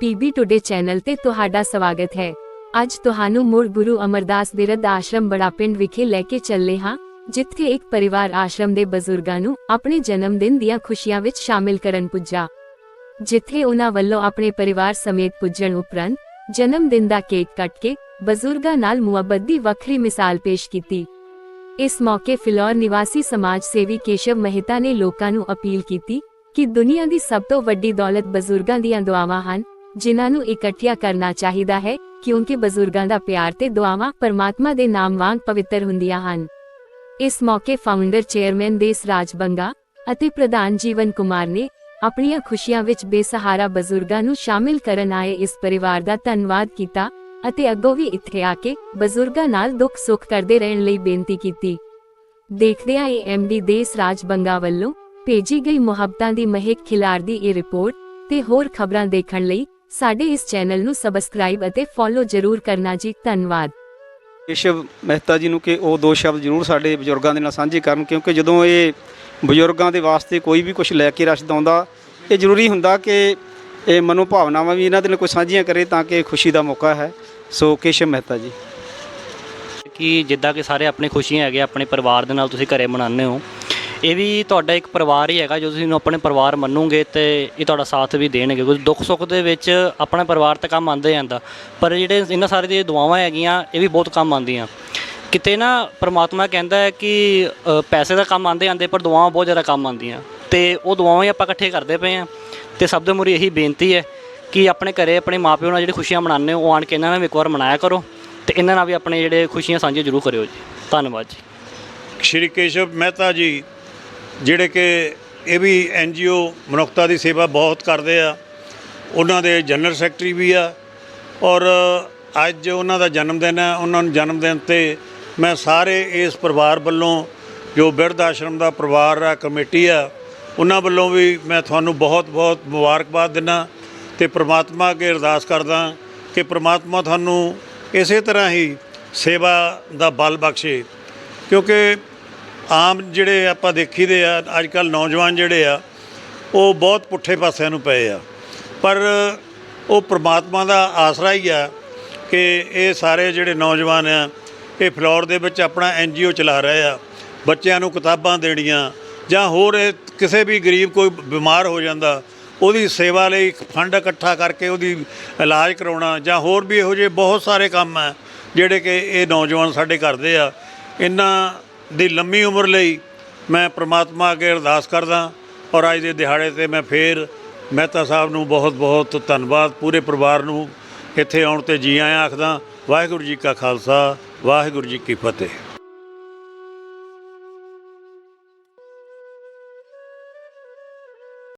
PB today channel ਤੇ ਤੁਹਾਡਾ ਸਵਾਗਤ ਹੈ। ਅੱਜ ਤੁਹਾਨੂੰ ਮੁੜ ਗੁਰੂ ਅਮਰਦਾਸ ਬਿਰਧ ਆਸ਼ਰਮ ਬੜਾ ਪਿੰਡ ਵਿਖੇ ਲੈ ਕੇ ਚੱਲੇ ਹਾਂ, ਜਿੱਥੇ ਇੱਕ ਪਰਿਵਾਰ ਆਸ਼ਰਮ ਦੇ ਬਜ਼ੁਰਗਾਂ ਨੂੰ ਆਪਣੇ ਜਨਮ ਦਿਨ ਦੀਆਂ ਖੁਸ਼ੀਆਂ ਵਿੱਚ ਸ਼ਾਮਿਲ ਕਰਨ ਪੁੱਜਾ। ਜਿੱਥੇ ਉਹਨਾਂ ਵੱਲੋਂ ਆਪਣੇ ਪਰਿਵਾਰ ਸਮੇਤ ਪੁੱਜਣ ਉਪਰੰਤ ਜਨਮ ਦਿਨ ਦਾ ਕੇਕ ਕੱਟ ਕੇ ਬਜ਼ੁਰਗਾਂ ਨਾਲ ਮੁਹੱਬਤ ਦੀ ਵੱਖਰੀ ਮਿਸਾਲ ਪੇਸ਼ ਕੀਤੀ। ਇਸ ਮੌਕੇ ਫਿਲੌਰ ਨਿਵਾਸੀ ਸਮਾਜ ਸੇਵੀ ਕੇਸ਼ਵ ਮਹਿਤਾ ਨੇ ਲੋਕਾਂ ਨੂੰ ਅਪੀਲ ਕੀਤੀ ਕਿ ਦੁਨੀਆ ਦੀ ਸਭ ਤੋਂ ਵੱਡੀ ਦੌਲਤ ਬਜ਼ੁਰਗਾਂ ਦੀਆਂ ਦੁਆਵਾਂ ਹਨ ਜਿਨ੍ਹਾਂ ਨੂੰ ਇਕੱਠਿਆ ਕਰਨਾ ਚਾਹੀਦਾ ਹੈ, ਕਿਉਂਕਿ ਬਜ਼ੁਰਗਾਂ ਦਾ ਪਿਆਰ ਤੇ ਦੁਆਵਾਂ ਪਰਮਾਤਮਾ ਦੇ ਨਾਮ ਵਾਂਗ ਪਵਿੱਤਰ ਹੁੰਦੀਆਂ ਹਨ। ਇਸ ਮੌਕੇ ਫਾਊਂਡਰ ਚੇਅਰਮੈਨ ਦੇਸ ਰਾਜ ਬੰਗਾ ਅਤੇ ਪ੍ਰਧਾਨ ਜੀਵਨ ਕੁਮਾਰ ਨੇ ਆਪਣੀਆਂ ਖੁਸ਼ੀਆਂ ਵਿੱਚ ਬੇਸਹਾਰਾ ਬਜ਼ੁਰਗਾਂ ਨੂੰ ਸ਼ਾਮਿਲ ਕਰਨ ਆਏ ਇਸ ਪਰਿਵਾਰ ਦਾ ਧੰਨਵਾਦ ਕੀਤਾ ਅਤੇ ਅੱਗੋਂ ਵੀ ਇੱਥੇ ਆ ਕੇ ਬਜ਼ੁਰਗਾਂ ਨਾਲ ਦੁੱਖ ਸੁੱਖ ਕਰਦੇ ਰਹਿਣ ਲਈ ਬੇਨਤੀ ਕੀਤੀ। ਦੇਖਦੇ ਆਏ ਐਮਡੀ ਦੇਸ ਰਾਜ ਬੰਗਾ ਵੱਲੋਂ ਭੇਜੀ ਗਈ ਮੁਹੱਬਤਾਂ ਦੀ ਮਹਿਕ ਖਿਲਾਰਦੀ ਇਹ ਰਿਪੋਰਟ ਤੇ ਹੋਰ ਖਬਰਾਂ ਦੇਖਣ ਲਈ ਸਾਡੇ ਇਸ ਚੈਨਲ ਨੂੰ ਸਬਸਕ੍ਰਾਈਬ ਅਤੇ ਫੋਲੋ ਜ਼ਰੂਰ ਕਰਨਾ ਜੀ ਧੰਨਵਾਦ। ਕੇਸ਼ਵ ਮਹਿਤਾ ਜੀ ਨੂੰ ਕਿ ਉਹ ਦੋ ਸ਼ਬਦ ਜ਼ਰੂਰ ਸਾਡੇ ਬਜ਼ੁਰਗਾਂ ਦੇ ਨਾਲ ਸਾਂਝੇ ਕਰਨ ਕਿਉਂਕਿ ਜਦੋਂ ਇਹ ਬਜ਼ੁਰਗਾਂ ਦੇ ਵਾਸਤੇ ਕੋਈ ਵੀ ਕੁਝ ਲੈ ਕੇ ਰਸ਼ਦ ਆਉਂਦਾ ਇਹ ਜ਼ਰੂਰੀ ਹੁੰਦਾ ਕਿ ਇਹ ਮਨੋ ਭਾਵਨਾਵਾਂ ਵੀ ਇਹਨਾਂ ਦੇ ਨਾਲ ਕੋਈ ਸਾਂਝੀਆਂ ਕਰੇ ਤਾਂ ਕਿ ਖੁਸ਼ੀ ਦਾ ਮੌਕਾ ਹੈ। ਸੋ ਕੇਸ਼ਵ ਮਹਿਤਾ ਜੀ। ਕਿ ਜਿੱਦਾਂ ਕਿ ਸਾਰੇ ਆਪਣੇ ਖੁਸ਼ੀਆਂ ਹੈਗੇ ਆਪਣੇ ਪਰਿਵਾਰ ਦੇ ਨਾਲ ਤੁਸੀਂ ਘਰੇ ਮਨਾਉਂਦੇ ਹੋ ਇਹ ਵੀ ਤੁਹਾਡਾ ਇੱਕ ਪਰਿਵਾਰ ਹੀ ਹੈਗਾ, ਜੋ ਤੁਸੀਂ ਇਹਨੂੰ ਆਪਣੇ ਪਰਿਵਾਰ ਮੰਨੋਗੇ ਤੇ ਇਹ ਤੁਹਾਡਾ ਸਾਥ ਵੀ ਦੇਣਗੇ। ਕੁਝ ਦੁੱਖ ਸੁੱਖ ਦੇ ਵਿੱਚ ਆਪਣਾ ਪਰਿਵਾਰ ਤਾਂ ਕੰਮ ਆਉਂਦਾ ਹੀ ਆਉਂਦਾ ਪਰ ਜਿਹੜੇ ਇਹਨਾਂ ਸਾਰੇ ਦੀਆਂ ਦੁਆਵਾਂ ਹੈਗੀਆਂ, ਇਹ ਵੀ ਬਹੁਤ ਕੰਮ ਆਉਂਦੀਆਂ। ਕਿਤੇ ਨਾ ਪ੍ਰਮਾਤਮਾ ਕਹਿੰਦਾ ਹੈ ਕਿ ਪੈਸੇ ਦਾ ਕੰਮ ਆਉਂਦੇ ਆਉਂਦੇ, ਪਰ ਦੁਆਵਾਂ ਬਹੁਤ ਜ਼ਿਆਦਾ ਕੰਮ ਆਉਂਦੀਆਂ। ਤੇ ਉਹ ਦੁਆਵਾਂ ਹੀ ਆਪਾਂ ਇਕੱਠੇ ਕਰਦੇ ਪਏ ਆ ਤੇ ਸਭ ਦੇ ਮੁਰੀ ਇਹੀ ਬੇਨਤੀ ਹੈ ਕਿ ਆਪਣੇ ਘਰੇ ਆਪਣੇ ਮਾਪਿਓ ਨਾਲ ਜਿਹੜੀ ਖੁਸ਼ੀਆਂ ਮਨਾਉਂਦੇ ਹੋ, ਉਹ ਆਣ ਕੇ ਇਹਨਾਂ ਨਾਲ ਇੱਕ ਵਾਰ ਮਨਾਇਆ ਕਰੋ ਤੇ ਇਹਨਾਂ ਨਾਲ ਵੀ ਆਪਣੇ ਜਿਹੜੇ ਖੁਸ਼ੀਆਂ ਸਾਂਝੀਆਂ ਜ਼ਰੂਰ ਕਰਿਓ ਜੀ। ਧੰਨਵਾਦ ਜੀ। ਸ਼੍ਰੀ ਕੇਸ਼ਵ ਮਹਿਤਾ ਜੀ ਜਿਹੜੇ ਕਿ ਇਹ ਵੀ ਐੱਨ ਜੀ ਓ ਮਨੁੱਖਤਾ ਦੀ ਸੇਵਾ ਬਹੁਤ ਕਰਦੇ ਆ, ਉਹਨਾਂ ਦੇ ਜਨਰਲ ਸੈਕਟਰੀ ਵੀ ਆ ਔਰ ਅੱਜ ਉਹਨਾਂ ਦਾ ਜਨਮ ਦਿਨ ਹੈ ਉਹਨਾਂ ਨੂੰ ਜਨਮ ਦਿਨ ਤੇ ਮੈਂ ਸਾਰੇ ਇਸ ਪਰਿਵਾਰ ਵੱਲੋਂ ਜੋ ਬਿਰਧ ਆਸ਼ਰਮ ਦਾ ਪਰਿਵਾਰ ਆ, ਕਮੇਟੀ ਆ, ਉਹਨਾਂ ਵੱਲੋਂ ਵੀ ਮੈਂ ਤੁਹਾਨੂੰ ਬਹੁਤ ਬਹੁਤ ਮੁਬਾਰਕਬਾਦ ਦਿੰਦਾ ਤੇ ਪ੍ਰਮਾਤਮਾ ਅੱਗੇ ਅਰਦਾਸ ਕਰਦਾ ਕਿ ਪ੍ਰਮਾਤਮਾ ਤੁਹਾਨੂੰ ਇਸੇ ਤਰ੍ਹਾਂ ਹੀ ਸੇਵਾ ਦਾ ਬਲ ਬਖਸ਼ੇ ਕਿਉਂਕਿ ਆਮ ਜਿਹੜੇ ਆਪਾਂ ਦੇਖੀਦੇ ਆ ਅੱਜ ਕੱਲ ਨੌਜਵਾਨ ਜਿਹੜੇ ਆ, ਉਹ ਬਹੁਤ ਪੁੱਠੇ ਪਾਸਿਆਂ ਨੂੰ ਪਏ ਆ। ਪਰ ਉਹ ਪ੍ਰਮਾਤਮਾ ਦਾ ਆਸਰਾ ਹੀ ਆ ਕਿ ਇਹ ਸਾਰੇ ਜਿਹੜੇ ਨੌਜਵਾਨ ਆ, ਇਹ ਫਲੋਰ ਦੇ ਵਿੱਚ ਆਪਣਾ ਐਨਜੀਓ ਚਲਾ ਰਹੇ ਆ, ਬੱਚਿਆਂ ਨੂੰ ਕਿਤਾਬਾਂ ਦੇਣੀਆਂ, ਜਾਂ ਹੋਰ ਕਿਸੇ ਵੀ ਗਰੀਬ ਕੋਈ ਬਿਮਾਰ ਹੋ ਜਾਂਦਾ, ਉਹਦੀ ਸੇਵਾ ਲਈ ਫੰਡ ਇਕੱਠਾ ਕਰਕੇ ਉਹਦੀ ਇਲਾਜ ਕਰਾਉਣਾ, ਜਾਂ ਹੋਰ ਵੀ ਇਹੋ ਜਿਹੇ ਬਹੁਤ ਸਾਰੇ ਕੰਮ ਆ, ਜਿਹੜੇ ਕਿ ਇਹ ਨੌਜਵਾਨ ਸਾਡੇ ਕਰਦੇ ਆ। ਇਹਨਾਂ ਦੀ ਲੰਮੀ ਉਮਰ ਲਈ ਮੈਂ ਪ੍ਰਮਾਤਮਾ ਅੱਗੇ ਅਰਦਾਸ ਕਰਦਾ ਔਰ ਅੱਜ ਦੇ ਦਿਹਾੜੇ ਤੇ ਮੈਂ ਫੇਰ ਮਹਿਤਾ ਸਾਹਿਬ ਨੂੰ ਬਹੁਤ ਬਹੁਤ ਧੰਨਵਾਦ, ਪੂਰੇ ਪਰਿਵਾਰ ਨੂੰ ਇੱਥੇ ਆਉਣ ਤੇ ਜੀ ਆਇਆਂ ਆਖਦਾ, ਵਾਹਿਗੁਰੂ ਜੀ ਕਾ ਖਾਲਸਾ, ਵਾਹਿਗੁਰੂ ਜੀ ਕੀ ਫਤਿਹ।